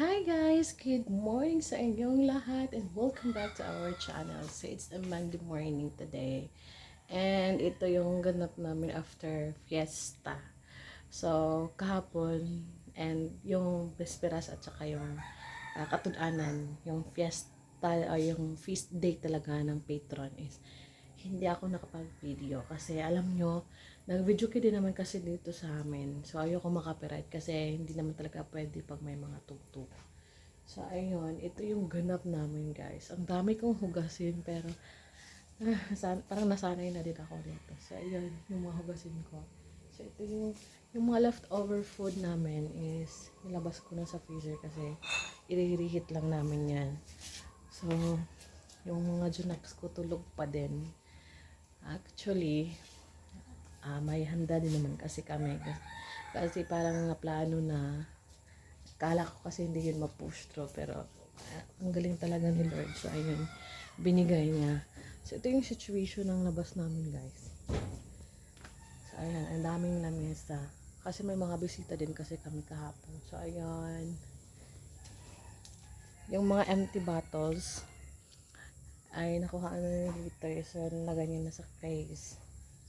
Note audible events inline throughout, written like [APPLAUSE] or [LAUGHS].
Hi guys! Good morning sa inyong lahat and welcome back to our channel. So it's a Monday morning today. And ito yung ganap namin after fiesta. So kahapon and yung Vesperas at saka yung uh, katudanan, yung fiesta o yung feast day talaga ng patron is hindi ako nakapag-video kasi alam nyo, nag-video ko din naman kasi dito sa amin. So, ayoko makapiright kasi hindi naman talaga pwede pag may mga tugtog. So, ayun, ito yung ganap namin guys. Ang dami kong hugasin pero ah, parang nasanay na din ako dito. So, ayun, yung mga hugasin ko. So, ito yung, yung mga leftover food namin is nilabas ko na sa freezer kasi i-reheat lang namin yan. So, yung mga junax ko tulog pa din. Actually, uh, may handa din naman kasi kami. Kasi parang nga plano na, kala ko kasi hindi yun ma-push through, pero uh, ang galing talaga ni Lord. So, ayun, binigay niya. So, ito yung situation ng labas namin, guys. So, ayan, ang daming lamesa. Kasi may mga bisita din kasi kami kahapon. So, ayan. Yung mga empty bottles, ay nakuha na ni Victor so naganyan na sa case.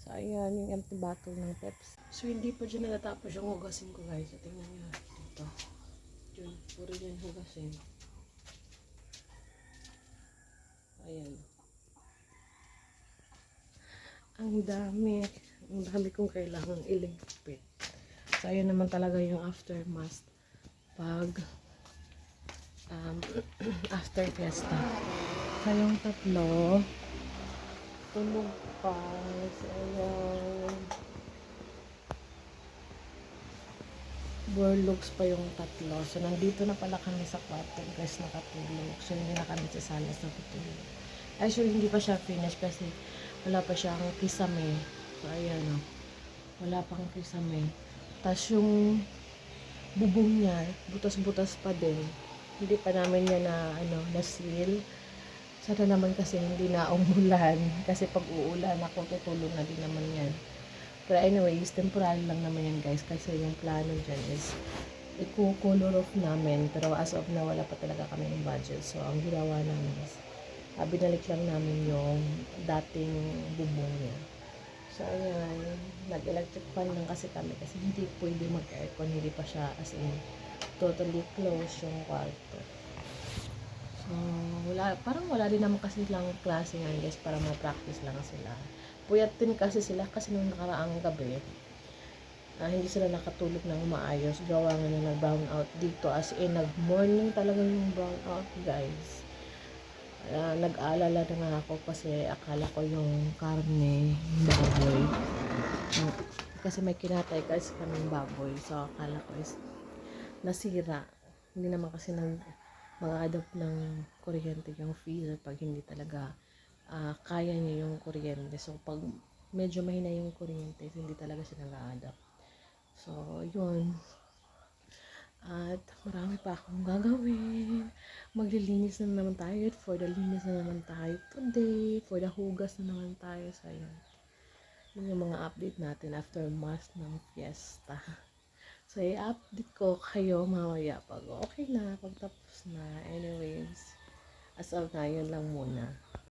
So ayan yung empty bottle ng Pepsi. So hindi pa dyan natatapos yung hugasin ko guys. So tingnan nyo dito. Dyan puro dyan hugasin. Ayan. Ang dami. Ang dami kong kailangan iligpit so ayan naman talaga yung aftermath pag um, [CLEARS THROAT] after fiesta kayong tatlo. Tulog pa. Ayan. Burlooks pa yung tatlo. So nandito na pala kami sa kwarto. Guys nakatulog. So hindi na kami sa salas nakatulog actually hindi pa siya finish kasi wala pa siyang kisame. So ayan o oh. wala pang kisame. Tas yung bubong niya butas-butas pa din. Hindi pa namin niya na ano na seal sana naman kasi hindi na umulan. [LAUGHS] Kasi pag uulan ako, tutulong na din naman yan. Pero anyways, temporary lang naman yan guys. Kasi yung plano dyan is i-color off namin. Pero as of now, wala pa talaga kami ng budget. So, ang ginawa namin is uh, binalik lang namin yung dating bubong niya. So, ayan. Nag-electric fan lang kasi kami kasi hindi pwede mag-aircon. Hindi pa siya as in totally closed yung kwarto. So, wala, parang wala din naman kasi lang klase nga guys para ma-practice lang sila. Puyat din kasi sila kasi nung nakaraang gabi, uh, hindi sila nakatulog ng maayos. Gawa nga na nag-brown out dito as in nag-morning talaga yung brown out guys. Uh, nag-aalala na nga ako kasi akala ko yung karne, yung baboy. Kasi may kinatay kasi kaming baboy. So, akala ko is nasira. Hindi naman kasi nag mag-adapt ng kuryente yung freezer pag hindi talaga uh, kaya niya yung kuryente. So, pag medyo mahina yung kuryente, hindi talaga siya nag-adapt. So, yun. At marami pa akong gagawin. Maglilinis na naman tayo. For the linis na naman tayo today. For the hugas na naman tayo. So, yun. Yun yung mga update natin after mass ng fiesta. So, i-update ko kayo mamaya pag okay na, pag tapos na. Anyways, as of na, yun lang muna.